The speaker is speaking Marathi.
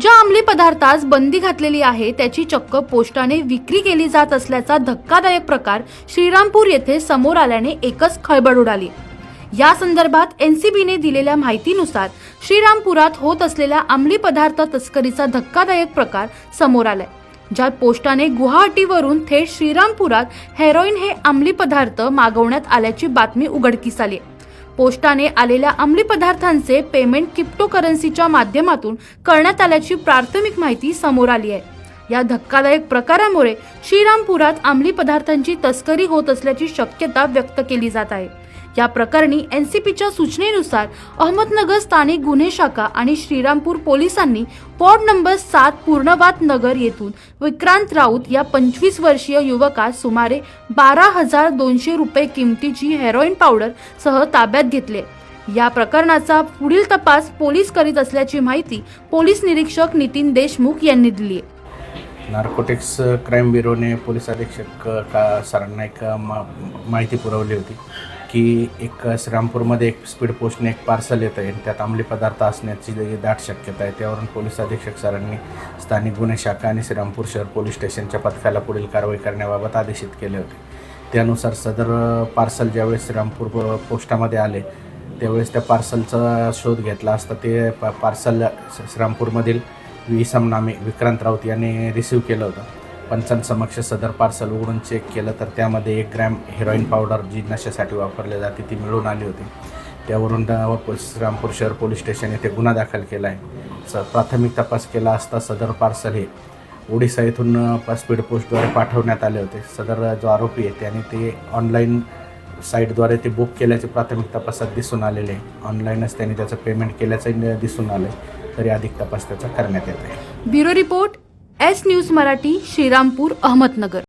ज्या अंमली पदार्थास बंदी घातलेली आहे त्याची चक्क पोस्टाने विक्री केली जात असल्याचा धक्कादायक प्रकार श्रीरामपूर येथे समोर आल्याने एकच खळबळ उडाली. या संदर्भात एनसीबीने दिलेल्या माहितीनुसार श्रीरामपुरात होत असलेल्या अंमली पदार्थ तस्करीचा धक्कादायक प्रकार समोर आलाय ज्यात पोस्टाने गुवाहाटीवरून थेट श्रीरामपुरात हेरोईन हे अंमली पदार्थ मागवण्यात आल्याची बातमी उघडकीस आली पोस्टाने आलेल्या अंमली पदार्थांचे पेमेंट क्रिप्टोकरन्सीच्या माध्यमातून करण्यात आल्याची प्राथमिक माहिती समोर आली आहे. या धक्कादायक प्रकारामुळे श्रीरामपुरात अंमली पदार्थांची तस्करी होत असल्याची शक्यता व्यक्त केली जात आहे. या प्रकरणी एनसीपीच्या सूचनेनुसार अहमदनगर स्थानिक गुन्हे शाखा आणि श्रीरामपूर पोलिसांनी वॉर्ड नंबर सात पूर्णवात नगर येथून विक्रांत राऊत या पंचवीस वर्षीय युवकास सुमारे बारा हजार दोनशे रुपये किमतीची हेरोईन पावडर सह ताब्यात घेतले. या प्रकरणाचा पुढील तपास पोलीस करीत असल्याची माहिती पोलीस निरीक्षक नितीन देशमुख यांनी दिली आहे. नार्कोटिक्स क्राईम ब्युरोने पोलीस अधीक्षक का सरांना एक मा माहिती पुरवली होती की एक श्रीरामपूरमध्ये एक स्पीड पोस्टने एक पार्सल येतं आहे आणि त्यात अंमली पदार्थ असण्याची दाट शक्यता आहे त्यावरून पोलीस अधीक्षक सरांनी स्थानिक गुन्हे शाखा आणि श्रीरामपूर शहर पोलीस स्टेशनच्या पथकाला पुढील कारवाई करण्याबाबत आदेशित केले होते. त्यानुसार सदर पार्सल ज्यावेळेस श्रीरामपूर पोस्टामध्ये आले त्यावेळेस त्या पार्सलचा शोध घेतला असता ते प पार्सल श्रीरामपूरमधील विसम नामे विक्रांत राऊत यांनी रिसीव्ह केलं होतं. पंचांसमक्ष सदर पार्सल उघडून चेक केलं तर त्यामध्ये एक ग्रॅम हेरोईन पावडर जी नशेसाठी वापरली जाते ती मिळून आली होती. त्यावरून रामपूर शहर पोलीस स्टेशन येथे गुन्हा दाखल केला आहे. स प्राथमिक तपास केला असता सदर पार्सल हे ओडिसा येथून स्पीड पोस्टद्वारे पाठवण्यात आले होते. सदर जो आरोपी आहे त्याने ते ऑनलाईन साईटद्वारे ते बुक केल्याचे प्राथमिक तपासात दिसून आलेले आहे. ऑनलाईनच त्यांनी त्याचं पेमेंट केल्याचं दिसून आलं आहे तरी अधिक तपास त्याचा करण्यात येत आहे bureau report S news Marathi Shrirampur Ahmednagar.